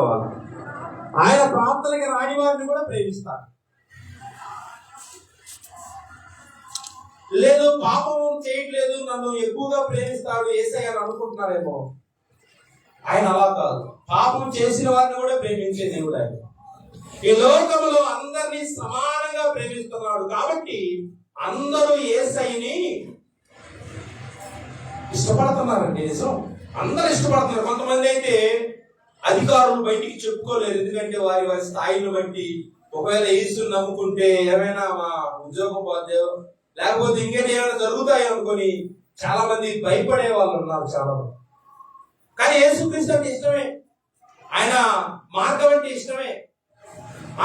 పెట్టుకోవాలి. ఆయన ప్రార్థనకి రాని వారిని కూడా ప్రేమిస్తారు. లేదు పాపం చేయట్లేదు నన్ను ఎక్కువగా ప్రేమిస్తాడు ఏసై అని అనుకుంటున్నారేమో. ఆయన అలా కాదు. పాపం చేసిన వారిని కూడా ప్రేమించే దేవుడు ఆయన. ఈ లోకంలో అందరినీ సమానంగా ప్రేమిస్తున్నాడు కాబట్టి అందరూ ఏసైని ఇష్టపడుతున్నారండి నిజం. అందరూ ఇష్టపడుతున్నారు. కొంతమంది అయితే అధికారులు బయటికి చెప్పుకోలేరు. ఎందుకంటే వారి వారి స్థాయిని బట్టి ఒకవేళ ఈసులు నమ్ముకుంటే ఏమైనా మా ఉద్యోగం పోతాయో లేకపోతే ఇంకేంటి ఏమైనా జరుగుతాయో అనుకొని చాలా మంది భయపడే వాళ్ళు ఉన్నారు చాలా మంది కానీ యేసుక్రీస్తు అంటే ఇష్టమే. ఆయన మార్గం అంటే ఇష్టమే.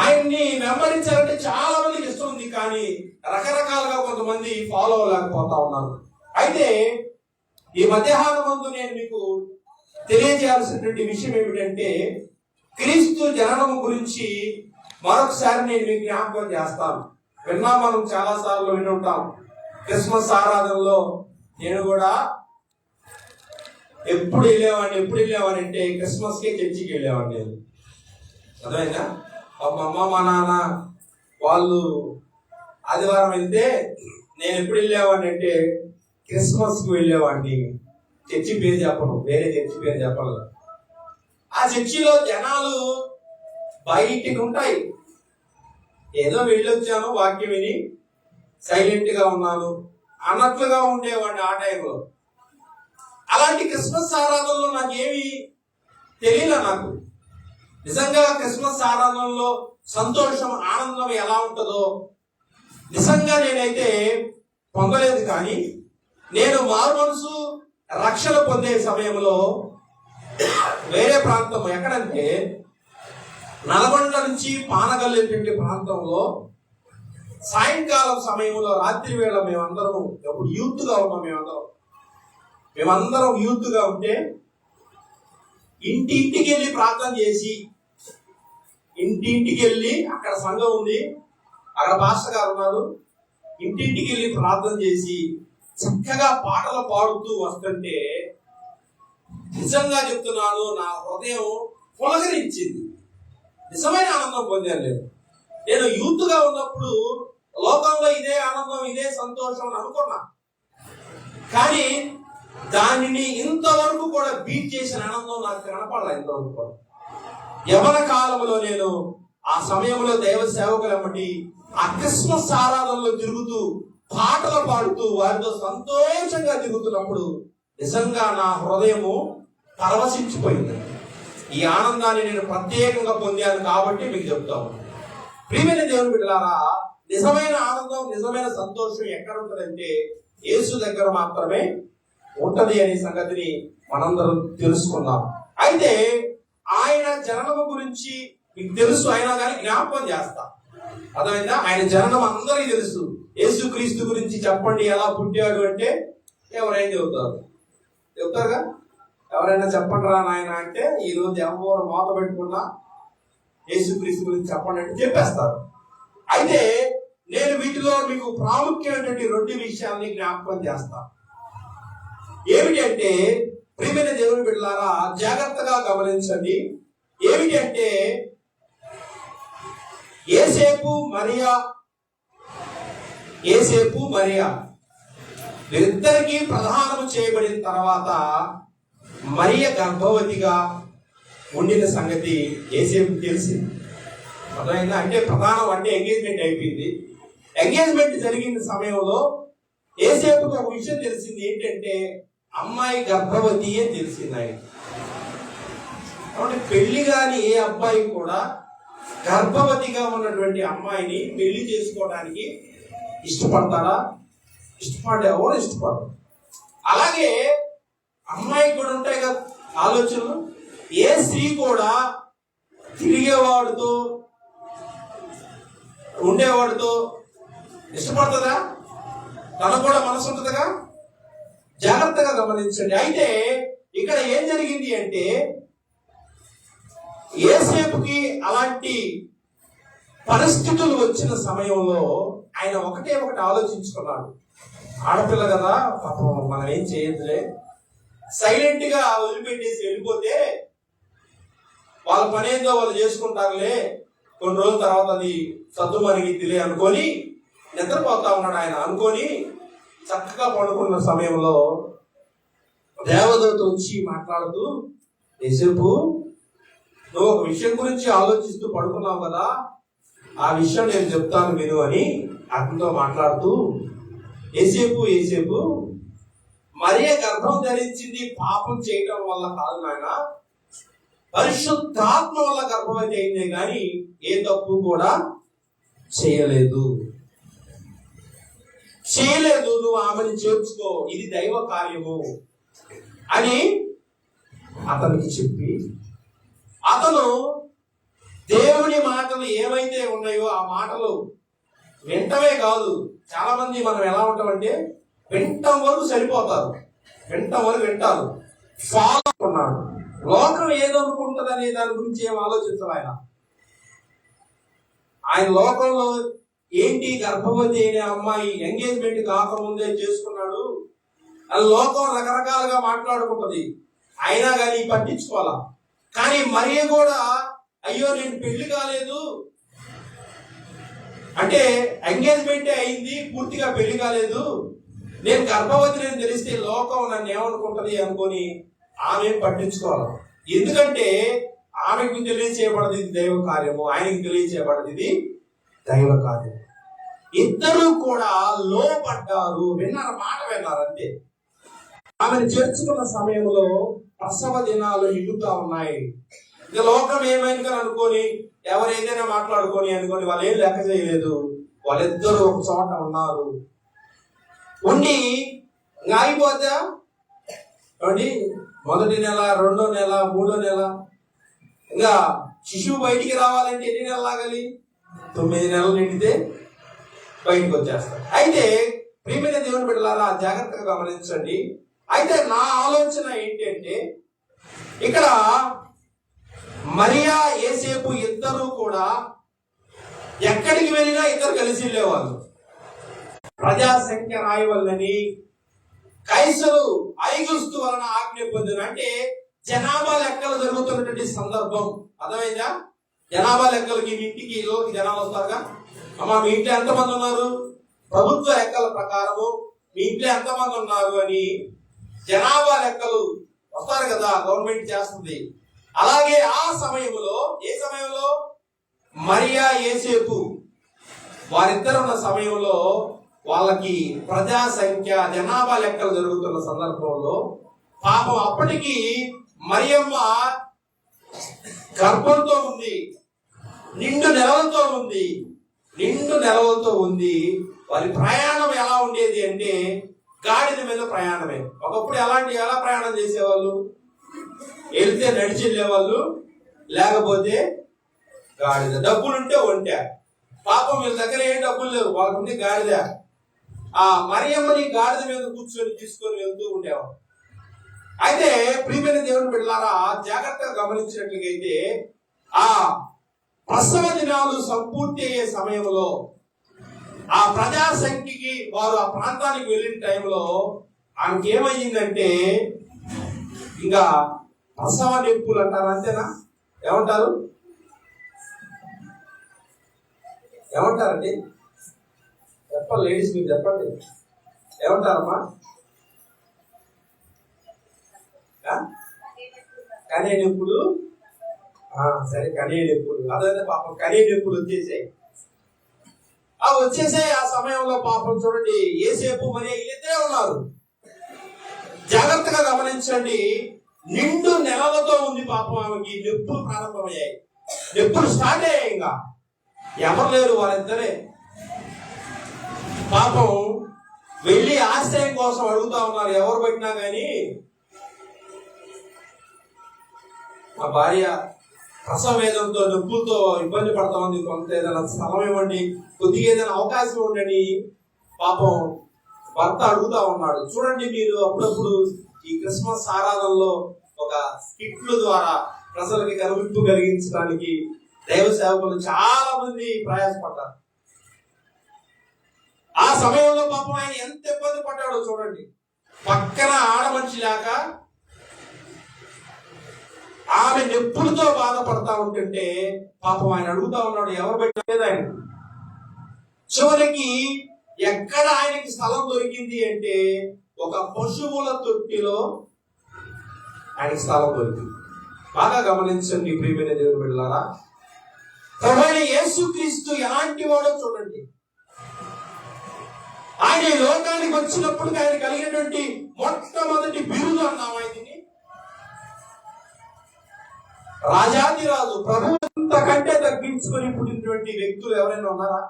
ఆయన్ని వెంబడించాలంటే చాలా మందికి ఇష్టం ఉంది కానీ రకరకాలుగా కొంతమంది ఫాలో అవ్వలేకపోతా ఉన్నారు. అయితే ఈ మధ్యాహ్నం మందు నేను మీకు తెలియజేయాల్సినటువంటి విషయం ఏమిటంటే క్రీస్తు జననం గురించి మరొకసారి నేను మీకు జ్ఞాపకం చేస్తాను. విన్నా మనం చాలా సార్లు విని ఉంటాం క్రిస్మస్ ఆరాధనలో నేను కూడా ఎప్పుడు వెళ్ళేవాడిని ఎప్పుడు వెళ్ళేవాడిని అంటే క్రిస్మస్కే చర్చికి వెళ్ళేవాడిని నేను. అర్థమైందా? మా అమ్మ మా నాన్న వాళ్ళు ఆదివారం వెళ్తే నేను ఎప్పుడు వెళ్ళేవాడిని అంటే క్రిస్మస్కి వెళ్ళేవాడిని. చర్చి పేరు చెప్పను వేరే చర్చి పేరు చెప్పాలి ఆ చర్చిలో జనాలు బయటికి ఉంటాయి. ఏదో వెళ్ళొచ్చాను వాక్యం విని సైలెంట్గా ఉన్నాను అన్నట్లుగా ఉండేవాడిని ఆ టైంలో. అలాంటి క్రిస్మస్ ఆరాధనలో నాకేమి తెలియలే నాకు. నిజంగా క్రిస్మస్ ఆరాధనలో సంతోషం ఆనందం ఎలా ఉంటుందో నిజంగా నేనైతే పొందలేదు కానీ నేను మారు మనసు రక్షణ పొందే సమయంలో వేరే ప్రాంతం ఎక్కడంటే నల్గొండ నుంచి పానగల్లేటువంటి ప్రాంతంలో సాయంకాలం సమయంలో రాత్రి వేళ మేమందరం ఎప్పుడు యూత్గా ఉన్నాం మేమందరం. మేమందరం యూత్గా ఉంటే ఇంటి ఇంటికి వెళ్ళి ప్రార్థన చేసి ఇంటింటికి వెళ్ళి అక్కడ సంఘం ఉంది. అక్కడ పాస్టర్ గారు ఉన్నారు. ఇంటింటికి వెళ్ళి ప్రార్థన చేసి చక్కగా పాటలు పాడుతూ వస్తుంటే నిజంగా చెప్తున్నాను నా హృదయం పులకరించింది. నిజమైన ఆనందం పొందాను నేను. నేను యూత్గా ఉన్నప్పుడు లోకంలో ఇదే ఆనందం ఇదే సంతోషం అని అనుకున్నా. కానీ దానిని ఇంతవరకు కూడా బీట్ చేసిన ఆనందం నాకు కనపడలే ఇంతవరకు కూడా. యవన కాలంలో నేను ఆ సమయంలో దైవ సేవకులమ్మటి ఆ క్రిస్మస్ ఆరాధనలో తిరుగుతూ పాటలు పాడుతూ వారితో సంతోషంగా తిరుగుతున్నప్పుడు నిజంగా నా హృదయము పరవశించిపోయింది. ఈ ఆనందాన్ని నేను ప్రత్యేకంగా పొందాను కాబట్టి మీకు చెప్తాను ప్రియమైన దేవుని బిడ్డలారా నిజమైన ఆనందం నిజమైన సంతోషం ఎక్కడ ఉంటుందంటే యేసు దగ్గర మాత్రమే ఉంటది అనే సంగతిని మనందరం తెలుసుకుందాం. అయితే ఆయన జననము గురించి మీకు తెలుసు అయినా కానీ జ్ఞాపకం చేస్తా. అర్థమైందా? ఆయన జననం అందరికీ తెలుసు. యేసుక్రీస్తు గురించి చెప్పండి ఎలా పుట్టాడు అంటే ఎవరైనా చెబుతారు. చెప్తారుగా? ఎవరైనా చెప్పండి రా నాయన అంటే ఈరోజు ఎవరు మోత పెట్టుకున్నా యేసుక్రీస్తు గురించి చెప్పండి అంటే చెప్పేస్తారు. అయితే నేను వీటిలో మీకు ప్రాముఖ్యమైనటువంటి రెండు విషయాల్ని జ్ఞాపకం చేస్తా. ఏమిటంటే అంటే ప్రియమైన దేవుని బిడ్డలారా జాగ్రత్తగా గమనించండి. ఏమిటంటే ఏసేపు మరియా ఏసేపు మరియా. వీరిద్దరికీ ప్రధానము చేయబడిన తర్వాత మరియ గర్భవతిగా ఉండిన సంగతి ఏసేపు తెలిసింది. అర్థమైందా? అంటే ప్రధానం అంటే ఎంగేజ్మెంట్ అయిపోయింది. ఎంగేజ్మెంట్ జరిగిన సమయంలో ఏసేపుకి ఒక విషయం తెలిసింది. ఏంటంటే అమ్మాయి గర్భవతి అని తెలిసింది ఆయన కాబట్టి పెళ్ళి కాని ఏ అబ్బాయి కూడా గర్భవతిగా ఉన్నటువంటి అమ్మాయిని పెళ్ళి చేసుకోవడానికి ఇష్టపడతారా? ఇష్టపడే ఎవరు ఇష్టపడరు. అలాగే అమ్మాయికి కూడా ఉంటాయి కదా ఆలోచనలు. ఏ స్త్రీ కూడా తిరిగేవాడితో ఉండేవాడితో ఇష్టపడుతుందా? తనకు కూడా మనసు ఉంటుందిగా? జాగ్రత్తగా గమనించండి. అయితే ఇక్కడ ఏం జరిగింది అంటే ఏసేపుకి అలాంటి పరిస్థితులు వచ్చిన సమయంలో ఆయన ఒకటే ఒకటి ఆలోచించుకున్నాడు. ఆడపిల్ల కదా పాపం మనం ఏం చేయొద్దులే. సైలెంట్గా వదిలిపెట్టేసి వెళ్ళిపోతే వాళ్ళ పని ఏందో వాళ్ళు చేసుకుంటారులే. కొన్ని రోజుల తర్వాత అది సద్దు మరిగిద్దిలే అనుకొని నిద్రపోతా ఉన్నాడు ఆయన. అనుకొని చక్కగా పడుకున్న సమయంలో దేవదూత వచ్చి మాట్లాడుతూ యేసేపు నువ్వు ఒక విషయం గురించి ఆలోచిస్తూ పడుకున్నావు కదా ఆ విషయం నేను చెప్తాను విను అని అతనితో మాట్లాడుతూ ఏసేపు ఏసేపు మరియ గర్భం ధరించింది పాపం చేయటం వల్ల కాదు నాయన. పరిశుద్ధాత్మ వల్ల గర్భవతి అయిందే కానీ ఏ తప్పు కూడా చేయలేదు. చేయలేదు నువ్వు ఆమెను చేర్చుకో ఇది దైవ కార్యము అని అతనికి చెప్పి అతను దేవుని మాటలు ఏమైతే ఉన్నాయో ఆ మాటలు వింటమే కాదు. చాలా మంది మనం ఎలా ఉంటామంటే వింటం వరకు సరిపోతారు. వింటం వరకు వింటారు. ఫాలో ఉన్నాడు లోకం ఏదనుకుంటుంది అనే దాని గురించి ఏం ఆలోచించరు ఆయన. ఆయన లోకంలో ఏంటి గర్భవతి అనే అమ్మాయి ఎంగేజ్మెంట్ కాకముందే చేసుకున్నాడు? అది లోకం రకరకాలుగా మాట్లాడుకుంటది. అయినా కానీ పట్టించుకోవాలా? కానీ మరియ కూడా అయ్యో నేను పెళ్ళి కాలేదు. అంటే ఎంగేజ్మెంట్ అయింది పూర్తిగా పెళ్ళి కాలేదు. నేను గర్భవతి తెలిస్తే లోకం నన్ను ఏమనుకుంటది అనుకొని ఆమె పట్టించుకోవాలి. ఎందుకంటే ఆమెకు తెలియచేయబడదు ఇది దైవ కార్యము ఆయనకి తెలియచేయబడదు ఇది దైవ కార్యము. ఇద్దరు కూడా లోపడ్డారు. విన్నారు? మాట విన్నారు? అంతే. ఆమెను చేర్చుకున్న సమయంలో ప్రసవ దినాలు ఇల్లుతా ఉన్నాయి. ఇక లోకం ఏమైంది కానీ అనుకొని ఎవరు ఏదైనా మాట్లాడుకొని అనుకొని వాళ్ళు ఏం లెక్క చేయలేదు. వాళ్ళిద్దరూ ఒక చోట ఉన్నారు. ఉండి ఇంకా అయిపోతా ఏమండి? మొదటి నెల రెండో నెల మూడో నెల. ఇంకా శిశువు బయటికి రావాలంటే ఎన్ని నెలలు ఆగాలి? తొమ్మిది నెలలు నిండితే బయటకు వచ్చేస్తారు అయితే ప్రియమైన దేవుని బిడ్డలారా జాగ్రత్తగా గమనించండి. అయితే నా ఆలోచన ఏంటంటే ఇక్కడ మరియా ఏసేపు ఇద్దరు కూడా ఎక్కడికి వెళ్ళినా ఇద్దరు కలిసి వెళ్ళేవాళ్ళు. ప్రజాసంఖ్య రాయవల్లని కైసరు ఐగుస్తు వలన ఆజ్ఞ పొందిన అంటే జనాభా లెక్కలు జరుగుతున్నటువంటి సందర్భం. అర్థమైందా? జనాభా లెక్కలకి మీ ఇంటికి లోకి జనాలు వస్తారుగా? అమ్మా మీ ఇంట్లో ఎంతమంది ఉన్నారు? ప్రభుత్వ లెక్కల ప్రకారము మీ ఇంట్లో ఎంతమంది ఉన్నారు అని జనాభా లెక్కలు వస్తారు కదా గవర్నమెంట్ చేస్తుంది. అలాగే ఆ సమయంలో ఏ సమయంలో? మరియా ఏసేపు వారిద్దరు ఉన్న సమయంలో వాళ్ళకి ప్రజా సంఖ్య జనాభా లెక్కలు జరుగుతున్న సందర్భంలో పాపం అప్పటికి మరియమ్మ గర్భంతో ఉంది నిండు నెలలతో ఉంది నిండు నెలలతో ఉంది. వారి ప్రయాణం ఎలా ఉండేది అంటే గాడిద మీద ప్రయాణమే. ఒకప్పుడు ఎలాంటి ఎలా ప్రయాణం చేసేవాళ్ళు? వెళ్తే నడిచి వెళ్ళేవాళ్ళు లేకపోతే గాడిద. డబ్బులుంటే ఒంటె. పాపం వీళ్ళ దగ్గర ఏం డబ్బులు లేవు వాళ్ళకుంటే గాడిద. ఆ మరియమ్మని గాడిద మీద కూర్చొని తీసుకొని వెళ్తూ ఉండేవాడు అయితే ప్రియమైన దేవుని బిడ్డలారా జాగ్రత్తగా గమనించినట్లయితే ఆ ప్రసవ దినాలు సంపూర్తి అయ్యే సమయంలో ఆ ప్రజా సంఖ్యకి వారు ఆ ప్రాంతానికి వెళ్ళిన టైంలో ఆమెకి ఇంకా ప్రసవ నొప్పులు అంటారు అంతేనా? ఏమంటారు? ఏమంటారండి? చెప్పండి లేడీస్ మీరు చెప్పండి. ఏమంటారమ్మా? ఆ? నొప్పులు సరే కనే అదే పాపం కనే నొప్పులు వచ్చేసాయి. ఆ వచ్చేసే ఆ సమయంలో పాపం చూడండి. ఏసేపు మరి వీళ్ళిద్దరే ఉన్నారు. జాగ్రత్తగా గమనించండి. నిండు నెలలతో ఉంది పాపం ఆమెకి. నొప్పులు ప్రారంభమయ్యాయి. నొప్పులు స్టార్ట్ అయ్యాయి ఇంకా. ఎవరు లేరు వాళ్ళిద్దరే. పాపం వెళ్ళి ఆశ్రయం కోసం అడుగుతా ఉన్నారు. ఎవరు పెట్టినా కానీ మా భార్య ప్రసవ వేదంతో నొప్పులతో ఇబ్బంది పడతా ఉంది. కొంత ఏదైనా స్థలం ఇవ్వండి కొద్దిగా ఏదైనా అవకాశం ఇవ్వండి పాపం భర్త అడుగుతా ఉన్నాడు. చూడండి మీరు అప్పుడప్పుడు ఈ క్రిస్మస్ ఆరాధనలో ఒక స్కిట్ల ద్వారా ప్రజలకి కనువిప్పు కలిగించడానికి దైవ సేవకులు చాలా మంది ప్రయాసపడ్డారు. ఆ సమయంలో పాపం ఆయన ఎంత ఇబ్బంది పడ్డాడో చూడండి. పక్కన ఆడ మనిషి లేక ఆమె నొప్పులతో బాధపడతా ఉంటుంటే పాపం ఆయన అడుగుతా ఉన్నాడు ఎవరు పెట్టలేదు ఆయన? చివరికి ఎక్కడ ఆయనకి స్థలం దొరికింది అంటే ఒక పశువుల తొట్టిలో ఆయన స్థలం దొరికింది. బాగా గమనించండి ప్రియమైన దేవుని బిడ్డలారా. ప్రభువైన యేసుక్రీస్తు ఎలాంటి వాడో చూడండి. ఆయన ఈ లోకానికి వచ్చినప్పుడు ఆయన కలిగినటువంటి మొట్టమొదటి బిరుదు అన్నాం ఆయనని రాజాది రాజు ప్రభు అంతకంటే తగ్గించుకొని పుట్టినటువంటి వ్యక్తులు ఎవరైనా ఉన్నారా?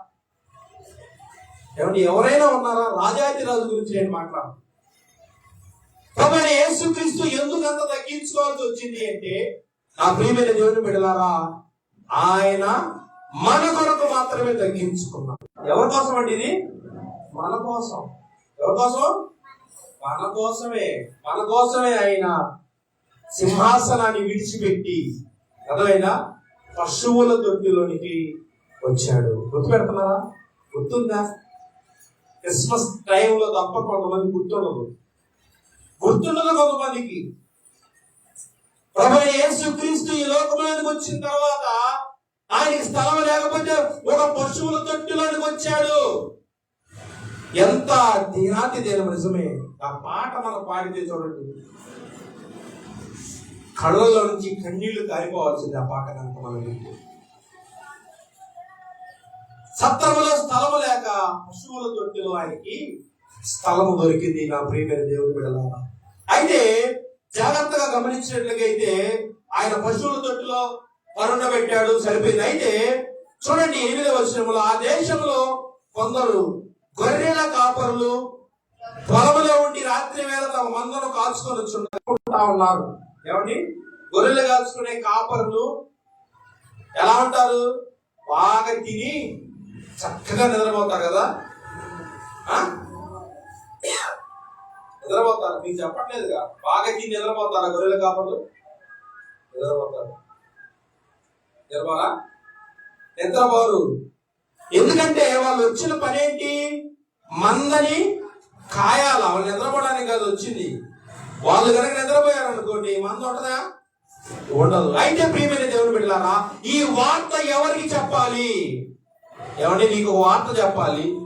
ఏమండి ఎవరైనా ఉన్నారా? రాజాది రాజు గురించి నేను మాట్లాడు ప్రభు యేసుక్రీస్తు ఎందుకు అంత తగ్గించుకోవాల్సి వచ్చింది అంటే నా ప్రియమైన దేవుని బిడలారా ఆయన మన కొరకు మాత్రమే తగ్గించుకున్నాడు. ఎవరి కోసం అండి ఇది? మన కోసం. ఎవరి కోసం? మన కోసమే. మన కోసమే ఆయన సింహాసనాన్ని విడిచిపెట్టి అర్థమైనా పశువుల దొడ్డిలోనికి వచ్చాడు. గుర్తుపెడుతున్నారా? గుర్తుందా? క్రిస్మస్ టైంలో తప్ప కొంతమంది గుర్తుండదు. గుర్తుండదు కొంతమందికి ప్రభు యేసుక్రీస్తు ఈ లోకంలోనికి వచ్చిన తర్వాత ఆయనకి స్థలం లేకపోతే ఒక పశువుల తొట్టిలోనికి వచ్చాడు. ఎంత దీనాతి దేని నిజమే. ఆ పాట మనం పాడితే చూడండి. కళ్ళల్లో నుంచి కన్నీళ్ళు కారిపోవాల్సింది ఆ పాట కనుక మనం వింటే. సత్రములో స్థలము లేక పశువుల తొట్టిలో ఆయనకి స్థలము దొరికింది నా ప్రియమైన దేవుడు బిడ్డలారా. అయితే జాగ్రత్తగా గమనించినట్లయితే ఆయన పశువుల తొట్టిలో పెట్టాడు సరిపోయింది. అయితే చూడండి ఎనిమిది వర్షంలో ఆ దేశంలో కొందరు గొర్రెల కాపరులు పొలములో ఉండి రాత్రి వేళ తమ మందను కాల్చుకొని ఉన్నారు. ఏమండి? గొర్రెలు కాల్చుకునే కాపరులు ఎలా ఉంటారు? బాగా తిని చక్కగా నిద్రపోతారు కదా? నిద్రపోతారు. మీకు చెప్పట్లేదుగా. బాగా నిద్రపోతారా? గొర్రెలు కాపలు నిద్రపోతారు. నిద్రపోరా? నిద్రపోరు. ఎందుకంటే వాళ్ళు వచ్చిన పని ఏంటి మందని కాయాల? వాళ్ళు నిద్రపోవడానికి కాదు వచ్చింది. వాళ్ళు కనుక నిద్రపోయారు అనుకోండి మంద ఉంటదా? ఉండదు. అయితే ప్రియమైన దేవుని బిడ్డలారా ఈ వార్త ఎవరికి చెప్పాలి? ఏమంటే నీకు వార్త చెప్పాలి?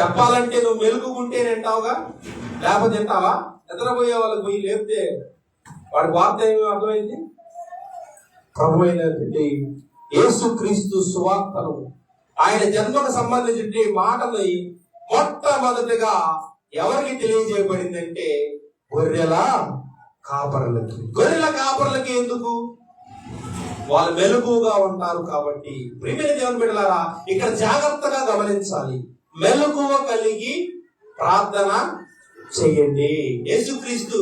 చెప్పాలంటే నువ్వు మెలుగుకుంటే వింటావుగా లేకపోతే తింటావా? నిద్రపోయే వాళ్ళకి పోయి లేపితే వాడి వార్త ఏమి అర్థమైంది? ప్రభు అయినటువంటి యేసుక్రీస్తు సువార్తను ఆయన జన్మకు సంబంధించిన మాటలు మొట్టమొదటిగా ఎవరికి తెలియజేయబడిందంటే గొర్రెల కాపరులకి. గొర్రెల కాపరులకి ఎందుకు? వాళ్ళు మెలకుగా ఉంటారు కాబట్టి. ప్రియమైన దేవుని బిడ్డలారా ఇక్కడ జాగ్రత్తగా గమనించాలి. మెలకువ కలిగి ప్రార్థన చేయండి. యేసుక్రీస్తు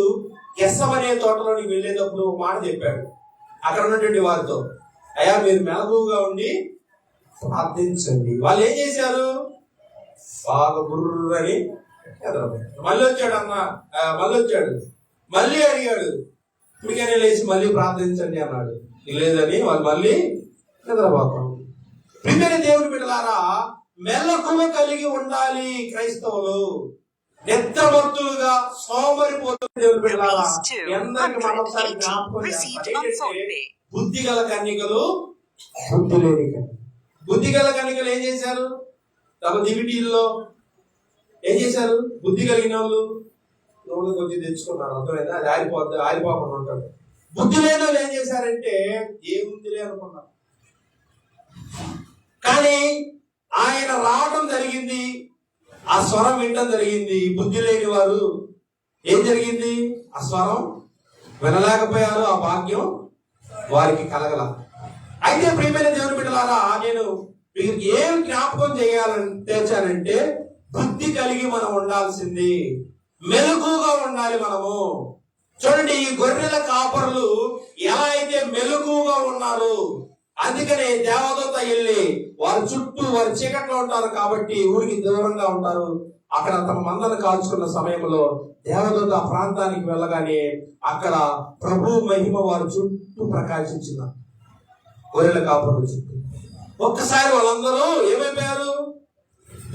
ఎస్సమనే తోటలోకి వెళ్ళేటప్పుడు ఒక మాట చెప్పాడు. అక్కడ ఉన్నటువంటి వారితో అయ్యా మీరు మెలకుగా ఉండి ప్రార్థించండి. వాళ్ళు ఏం చేశారు? బాగా బుర్రని మళ్ళీ వచ్చాడు అన్న మళ్ళీ వచ్చాడు. మళ్ళీ అడిగాడు ఇప్పటికైనా లేచి మళ్ళీ ప్రార్థించండి అన్నాడు. లేదని వాళ్ళు మళ్ళీ నిద్రపోతాం ప్రిమిన దేవుని బిడ్డలారా మెల్లకువ కలిగి ఉండాలి క్రైస్తవులు. నిద్రమత్తులుగా సోమరిపోతున్న దేవుని బిడ్డలారా Rupees two మీ అందరికీ మరొకసారి hundred జ్ఞాపకం received చేస్తాను. on phone ఏంటంటే pay. బుద్ధి గల కన్నికలు బుద్ధి లేని కన్నికలు. బుద్ధి గల కన్నికలు ఏం చేశారు తమ దివిటీల్లో ఏం చేశారు బుద్ధి కలిగిన వాళ్ళు నూనె కొంచెం తెచ్చుకున్నారు అర్థమైందా అది ఆరిపోద్ది ఆరిపోకుండా ఉంటాడు బుద్ధి లేని వాళ్ళు ఏం చేశారంటే ఏముందిలే అనుకున్నారు కానీ ఆయన రావడం జరిగింది ఆ స్వరం వినడం జరిగింది. బుద్ధి లేని వారు ఏం జరిగింది? ఆ స్వరం వినలేకపోయారు. ఆ భాగ్యం వారికి కలగల. అయితే ప్రియమైన దేవుని బిడ్డలారా నేను మీకు ఏం జ్ఞాపకం చేయాలని తెచ్చానంటే బుద్ధి కలిగి మనం ఉండాల్సింది. మెలకుగా ఉండాలి మనము. చూడండి ఈ గొర్రెల కాపరులు ఎలా అయితే మెలకుగా ఉన్నారు అందుకనే దేవదూత వెళ్ళి వారి చుట్టూ వారి చీకట్లో ఉంటారు కాబట్టి ఊరికి దూరంగా ఉంటారు. అక్కడ తమ మందను కాల్చుకున్న సమయంలో దేవదూత ఆ ప్రాంతానికి వెళ్ళగానే అక్కడ ప్రభు మహిమ వారి చుట్టూ ప్రకాశించిన గొర్రెల కాపరుల చుట్టూ. ఒక్కసారి వాళ్ళందరూ ఏమైపోయారు?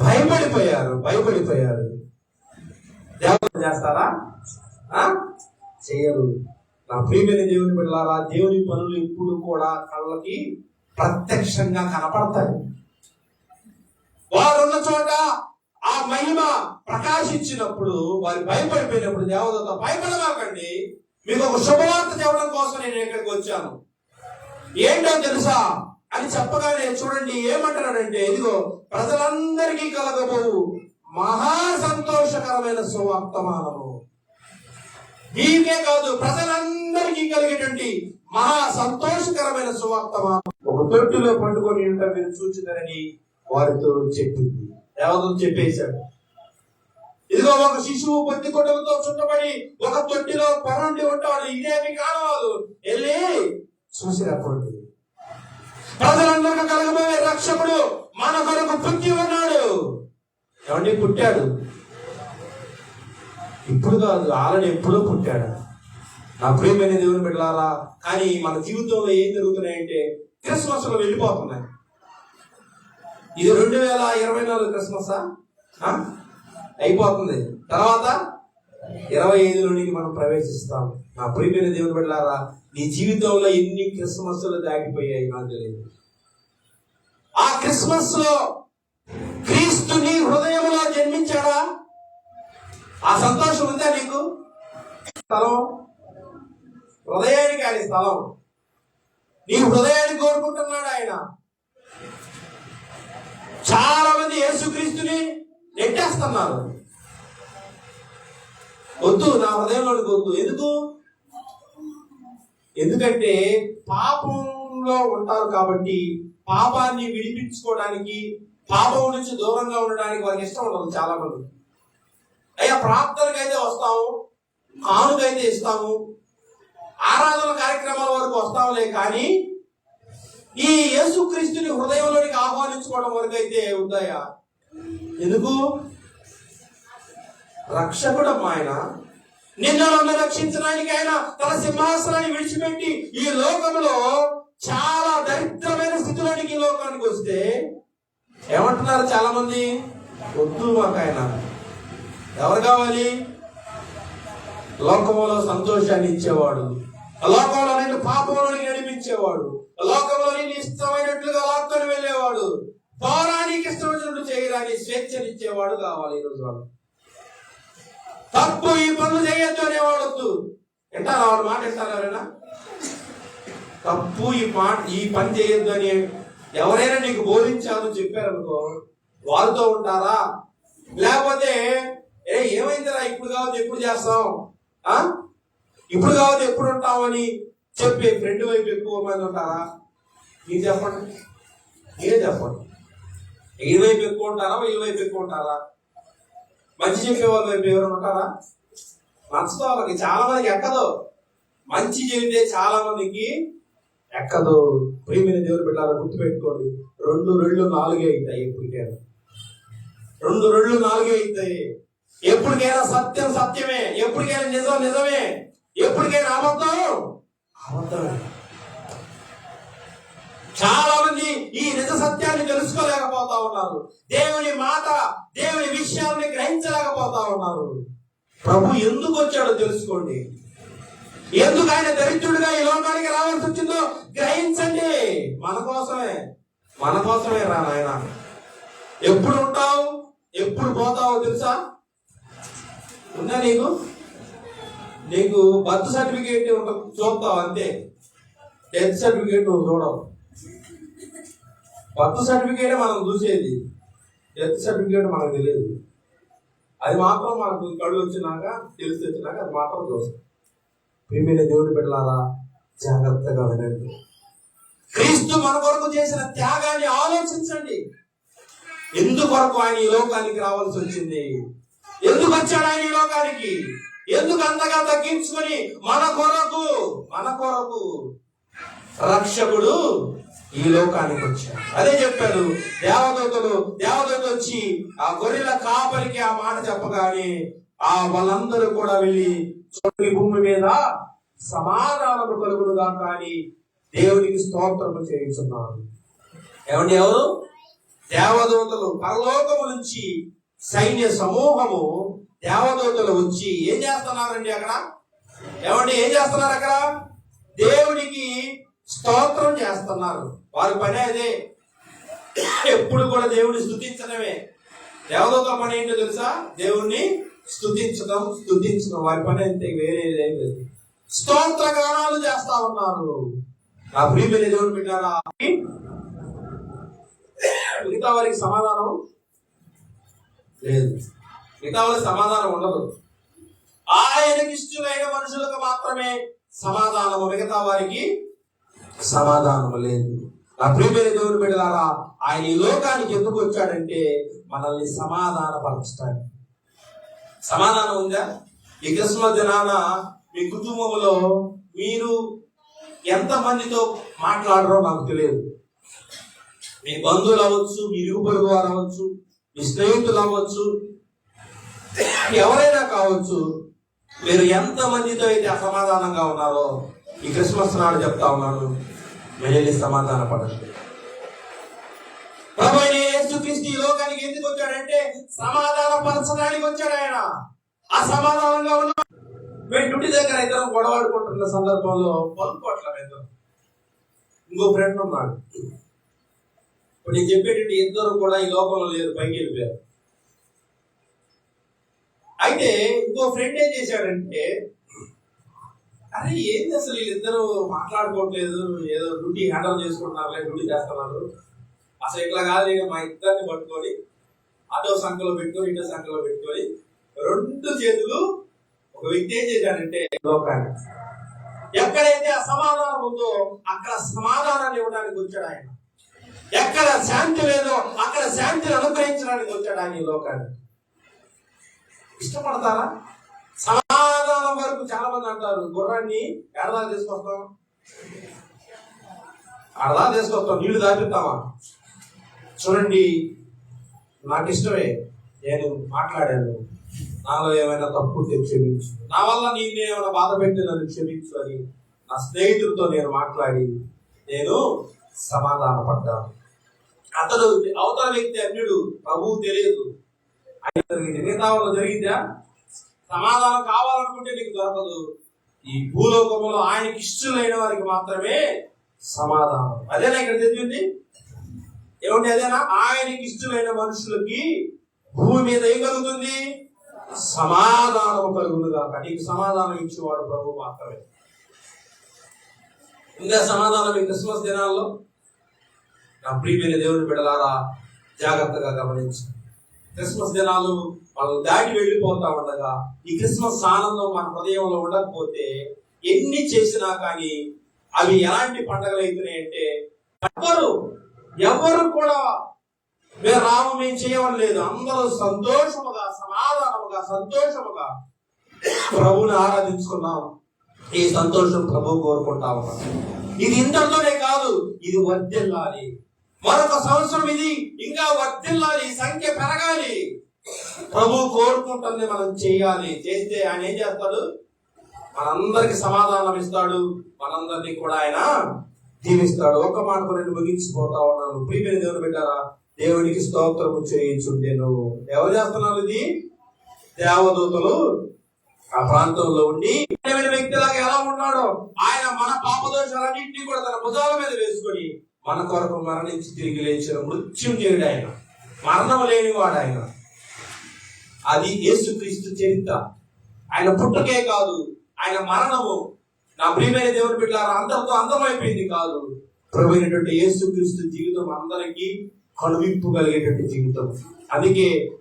భయపడిపోయారు భయపడిపోయారు. దేవత చేస్తారా? చేయరు. నా ప్రియమైన దేవుని బిడ్డలారా దేవుని పనులు ఇప్పుడు కూడా కళ్ళకి ప్రత్యక్షంగా కనపడతాయి. వారున్న చోట ఆ మహిమ ప్రకాశించినప్పుడు వారు భయపడిపోయినప్పుడు దేవదత్త భయపడమాకండి. మీకు ఒక శుభవార్త చెప్పడం కోసం నేను ఇక్కడికి వచ్చాను. ఏంటో తెలుసా? అని చెప్పగానే చూడండి ఏమంటున్నాడంటే ఇదిగో ప్రజలందరికీ కలగబోవు మహా సంతోషకరమైన సువర్తమానము. మీకే కాదు ప్రజలందరికీ కలిగేటువంటి మహా సంతోషకరమైన సువార్త ఒక తొట్టులో పండుకొని ఉంటా మీరు చూచినారని వారితో చెప్పింది. దేవతలు చెప్పేశాడు ఇదిగో ఒక శిశువు పొత్తి కొట్టలతో చుట్టబడి ఒక తొట్టిలో పరండి ఉంటాడు. ఇదేమి కానవాదు వెళ్ళి చూసి రప్పండి ప్రజలందరికీ కలగబోయే రక్షకుడు మన కొరకు పుట్టి ఉన్నాడు. ఏమండి పుట్టాడు? ఇప్పుడు కాదు ఆల్రెడీ ఎప్పుడో పుట్టాడు. నా ప్రేమైన దేవుని పెట్టాలా కానీ మన జీవితంలో ఏం జరుగుతున్నాయంటే క్రిస్మస్లో వెళ్ళిపోతున్నాయి. ఇది రెండు వేల ఇరవై నాలుగు క్రిస్మస్? అయిపోతుంది. తర్వాత ఇరవై ఐదులోనికి మనం ప్రవేశిస్తాం. నా ప్రియమైన దేవుని బిడ్డలారా నీ జీవితంలో ఎన్ని క్రిస్మస్లు దాటిపోయాయి నాకు తెలియదు. ఆ క్రిస్మస్లో క్రీస్తుని హృదయంలో జన్మించాడా? ఆ సంతోషం ఉందా నీకు? స్థలం? హృదయానికి ఆయన స్థలం. నీ హృదయాన్ని కోరుకుంటున్నాడు ఆయన. చాలా మంది యేసుక్రీస్తుని నెట్టేస్తున్నారు. వద్దు నా హృదయంలోనికి వద్దు. ఎందుకు? ఎందుకంటే పాపంలో ఉంటారు కాబట్టి పాపాన్ని విడిపించుకోవడానికి పాపం నుంచి దూరంగా ఉండడానికి వారికి ఇష్టం ఉండదు చాలా మంది అయ్యా ప్రార్థనకి అయితే వస్తాము కానుకైతే ఇస్తాము ఆరాధన కార్యక్రమాల వరకు వస్తాములే కానీ ఈ యేసుక్రీస్తుని హృదయంలోనికి ఆహ్వానించుకోవడం వరకు అయితే ఉందాయా ఎందుకు? రక్షకుడు ఆయన. నిన్ను రక్షించడానికి ఆయన తన సింహాసనాన్ని విడిచిపెట్టి ఈ లోకంలో చాలా దరిద్రమైన స్థితిలోనికి ఈ లోకానికి వస్తే ఏమంటున్నారు చాలా మంది వద్దు మాకు ఆయన. ఎవరు కావాలి? లోకంలో సంతోషాన్ని ఇచ్చేవాడు. లోకంలో నిన్ను పాపంలోనికి నడిపించేవాడు. లోకంలో ఇష్టమైనట్లుగా లాక్కొని వెళ్ళేవాడు. పౌరానికి ఇష్టమైనట్లు వచ్చినట్టు చేయడానికి స్వేచ్ఛనిచ్చేవాడు కావాలి ఈరోజు వాడు తప్పు ఈ పనులు చేయొద్దు అనేవాడు వద్దు. వింటారా వాడు మాట వింటారా ఎవరైనా? తప్పు ఈ మాట ఈ పని చేయొద్దు అని ఎవరైనా నీకు బోధించారు చెప్పారనుకో వాళ్ళతో ఉంటారా? లేకపోతే ఏ ఏమైందిరా? ఇప్పుడు కావద్దు ఎప్పుడు చేస్తాం ఆ? ఇప్పుడు కావద్దు ఎప్పుడు ఉంటామని చెప్పి ఫ్రెండ్ వైపు ఎక్కువ మంది ఉంటారా? మీరు చెప్పండి. మీరే చెప్పండి. ఈ వైపు ఎక్కువ ఉంటారా? వీళ్ళ వైపు ఎక్కువ ఉంటారా? మంచి చెప్పే వాళ్ళ వైపు ఎవరైనా ఉంటారా? మనసుతో వాళ్ళకి చాలా మందికి ఎక్కదు. మంచి చెబితే చాలా మందికి ఎక్కదు. ప్రియమైన దేవుడు పెట్టాలి గుర్తుపెట్టుకోండి. రెండు రెళ్ళు నాలుగే అవుతాయి ఎప్పటికైనా రెండు రెళ్ళు నాలుగే అవుతాయి. ఎప్పటికైనా సత్యం సత్యమే ఎప్పటికైనా నిజం నిజమే ఎప్పటికైనా అబద్ధం అబద్ధమే. చాలా మంది ఈ నిజ సత్యాన్ని తెలుసుకోలేకపోతా ఉన్నారు. దేవుని మాట దేవుని విషయాన్ని గ్రహించలేకపోతా ఉన్నారు. ప్రభు ఎందుకు వచ్చాడో తెలుసుకోండి. ఎందుకు ఆయన దరిద్రుడిగా ఈ లోకానికి రావాల్సి వచ్చిందో గ్రహించండి. మన కోసమే మన కోసమే రా నాయన. ఎప్పుడు ఉంటావు ఎప్పుడు పోతావో తెలుసా? ఉందా నీకు? నీకు బర్త్ సర్టిఫికేట్ ఒక చూస్తావు అంతే. డెత్ సర్టిఫికేట్ నువ్వు చూడవు. బర్త్ సర్టిఫికేట్ మనం చూసేది. డెత్ సర్టిఫికేట్ మనకు తెలియదు. అది మాత్రం మనకు కళ్ళు వచ్చినాక తెలిసి వచ్చినాక అది మాత్రం చూస్తాం. ప్రియమైన దేవుడు పెట్టాలా జాగ్రత్తగా వినండి. క్రీస్తు మన కొరకు చేసిన త్యాగాన్ని ఆలోచించండి. ఎందుకొరకు ఆయన ఈ లోకానికి రావాల్సి వచ్చింది? ఎందుకు వచ్చాడు ఆయన ఈ లోకానికి? ఎందుకు అంతగా తగ్గించుకొని మన కొరకు మన కొరకు రక్షకుడు ఈ లోకానికి వచ్చాడు? అదే చెప్పాడు దేవదూతలు దేవదూత వచ్చి ఆ గొర్రెల కాపలికి ఆ మాట చెప్పగానే ఆ వాళ్ళందరూ కూడా వెళ్ళి చోటి భూమి మీద సమాధానము కలుగునుగా కానీ దేవునికి స్తోత్రము చేయించున్నారు. ఏమండి ఎవరు? దేవదూతలు. పరలోకము నుంచి సైన్య సమూహము దేవదూతలు వచ్చి ఏం చేస్తున్నారండి అక్కడ? ఏమండి ఏం చేస్తున్నారు అక్కడ? దేవుడికి స్తోత్రం చేస్తున్నారు. వారి పని అదే. ఎప్పుడు కూడా దేవుని స్థుతించడమే దేవదూత పని ఏంటో తెలుసా? దేవుణ్ణి స్థుతించడం స్థుతించడం వారి పని అంతే వేరే లేదు. స్తోత్ర గానాలు చేస్తా ఉన్నారు. నా ప్రియమైన దేవుడు పెట్టారా మిగతా వారికి సమాధానం లేదు. మిగతా వారికి సమాధానం ఉండదు. ఆయనకి ఇష్టమైన మనుషులకు మాత్రమే సమాధానము మిగతా వారికి సమాధానము లేదు. నా ప్రియమైన దేవుని బిడ్డలారా ఆయన ఈ లోకానికి ఎందుకు వచ్చాడంటే మనల్ని సమాధానపరచడానికి. సమాధానం ఉందా? ఈ క్రిస్మస్ దినాన మీ కుటుంబంలో మీరు ఎంత మందితో మాట్లాడరో నాకు తెలియదు. మీ బంధువులు అవ్వచ్చు మీ రూపరు వారు అవ్వచ్చు మీ స్నేహితులు అవ్వచ్చు ఎవరైనా కావచ్చు మీరు ఎంత మందితో అయితే అసమాధానంగా ఉన్నారో ఈ క్రిస్మస్ నాడు చెప్తా ఉన్నాను. మెల్లి వెళ్ళి సమాధాన పడండి ప్రభు యేసుక్రీస్తు ఈ లోకానికి ఎందుకు వచ్చాడంటే సమాధాన పరచడానికి వచ్చాడు ఆయన. అసమాధానంగా ఉన్న మేము డ్యూటీ దగ్గర ఇద్దరం గొడవాడుకుంటున్న సందర్భంలో పలుకోట్ల మీద ఇంకో ఫ్రెండ్ ఉన్నాడు. ఇప్పుడు నేను చెప్పేటట్టు ఇద్దరు కూడా ఈ లోకంలో లేరు పైకి వెళ్ళిపోయారు. అయితే ఇంకో ఫ్రెండ్ ఏం చేశాడంటే అరే ఏంది అసలు వీళ్ళిద్దరు మాట్లాడుకోవట్లేదు ఏదో డ్యూటీ హ్యాండిల్ చేసుకుంటున్నారు డ్యూటీ చేస్తున్నారు. అసలు ఇట్లా కాదు ఇక మా ఇద్దరిని పట్టుకొని అటో సంఖ్యలో పెట్టుకొని ఇటో సంఖ్యలో పెట్టుకొని రెండు చేతులు ఒక వ్యక్తి ఏం చేశాడంటే లోకాన్ని ఎక్కడైతే అసమాధానం ఉందో అక్కడ సమాధానాన్ని ఇవ్వడానికి వచ్చాడు ఆయన. ఎక్కడ శాంతి లేదో అక్కడ శాంతిని అనుగ్రహించడానికి వచ్చాడు ఆయన ఈ లోకాన్ని ఇష్టపడతారా? సమాధానం వరకు చాలా మంది అంటారు గుర్రాన్ని ఎడదా తీసుకొస్తాం? అడదా తీసుకొస్తాం? నీళ్ళు దాపిస్తామా చూడండి నాకు ఇష్టమే నేను మాట్లాడాను. నాలో ఏమైనా తప్పు క్షమించు. నా వల్ల నేను ఏమైనా బాధ పెట్టి నన్ను క్షమించు అని నా స్నేహితుడితో నేను మాట్లాడి నేను సమాధాన పడ్డాను అతడు అవతల వ్యక్తి అన్యుడు ప్రభువు తెలియదు. ఆయన జరిగింది మిగతా జరిగిందా? సమాధానం కావాలనుకుంటే నీకు దొరకదు. ఈ భూలోకములో ఆయనకి ఇష్టమైన వారికి మాత్రమే సమాధానం. అదేనా ఇక్కడ తెలిసింది ఏమండి అదేనా? ఆయనకి ఇష్టమైన మనుషులకి భూమి మీద ఏం కలుగుతుంది? సమాధానం కలుగునుగా. నీకు సమాధానం ఇచ్చేవాడు ప్రభు మాత్రమే. ఇంకా సమాధానం ఈ క్రిస్మస్ దినాల్లో? నా ప్రియమైన దేవుని బిడలారా జాగ్రత్తగా గమనించి క్రిస్మస్ దినాలు మనం దాటి వెళ్ళిపోతా ఉండగా ఈ క్రిస్మస్ ఆనందం మన హృదయంలో ఉండకపోతే ఎన్ని చేసినా కానీ అవి ఎలాంటి పండుగలు అవుతున్నాయంటే ఎవరు ఎవరు కూడా మేము రాము మేము చేయడం లేదు అందరూ సంతోషముగా సమాధానముగా సంతోషముగా ప్రభుని ఆరాధించుకున్నాం. ఈ సంతోషం ప్రభు కోరుకుంటా ఉన్నాం ఇది ఇంతలోనే కాదు ఇది వర్ధిల్లాలి. మరొక సంవత్సరం ఇది ఇంకా వర్తిల్లాలి సంఖ్య పెరగాలి. ప్రభు కోరుకుంటుంది మనం చేయాలి. చేస్తే ఆయన ఏం చేస్తాడు? మనందరికి సమాధానం ఇస్తాడు. మనందరినీ కూడా ఆయన దీవిస్తాడు. ఒక్క మాట రెండు ముగించిపోతా ఉన్నాను. ప్రియమైన దేవుని పెట్టారా దేవునికి స్తోత్రము చేయించుండేను. ఎవరు చేస్తున్నారు ఇది? దేవదూతలు ఆ ప్రాంతంలో ఉండి ప్రియమైన వ్యక్తిలాగా ఎలా ఉన్నాడో ఆయన మన పాపదోషాలన్నింటినీ కూడా తన భుజాల మీద వేసుకొని మన కొరకు మరణించి తిరిగి లేచిన మృత్యుంజయుడు ఆయన మరణం లేనివాడు ఆయన అది యేసుక్రీస్తు చరిత్ర. ఆయన పుట్టుకే కాదు ఆయన మరణము నా ప్రియమైన దేవుని బిడ్డారా అందరితో అందమైపోయింది కాదు. ప్రభుత్వ యేసుక్రీస్తు జీవితం అందరికీ కనువిప్పు కలిగేటువంటి జీవితం. అందుకే